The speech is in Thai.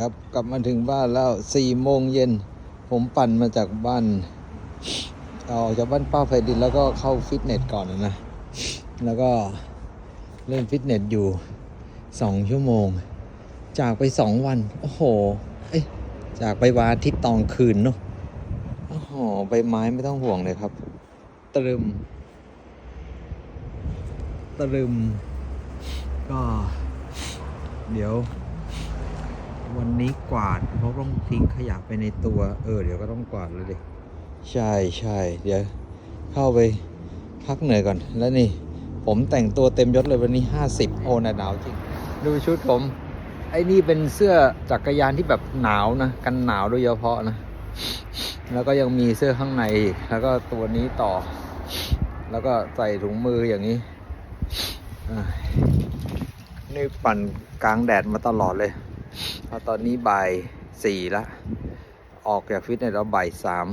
ครับกลับมาถึงบ้านแล้วสี่โมงเย็นผมปั่นมาจากบ้านออกจากบ้านป้าไฟดินแล้วก็เข้าฟิตเนสก่อนนะนะแล้วก็เล่นฟิตเนสอยู่สองชั่วโมง จากไปสองวัน โอ้โห เอ้ยจากไปวาทิตตอนคืนเนาะโอ้โหใบไม้ไม่ต้องห่วงเลยครับ ตรึม ตรึม ก็ เดี๋ยว วันนี้กวาดเพราะต้องทิ้งขยะไปในตัว เออ เดี๋ยวก็ต้องกวาดเลยดิใช่ใช่เดี๋ยวเข้าไปพักเหนื่อยก่อน แล้วนี่ ผมแต่งตัวเต็มยศเลยวันนี้ 50 โอ้หนาวจริง ดูชุดผม ไอ้นี่เป็นเสื้อจักรยานที่แบบหนาวนะ กันหนาวโดยเฉพาะนะ แล้วก็ยังมีเสื้อข้างในอีก แล้วก็ตัวนี้ต่อ แล้วก็ใส่ถุงมืออย่างนี้นี่ปั่นกลางแดดมาตลอดเลย เพราะตอนนี้บ่ายสี่ละ ออกจากฟิตเนสแล้วบ่ายสาม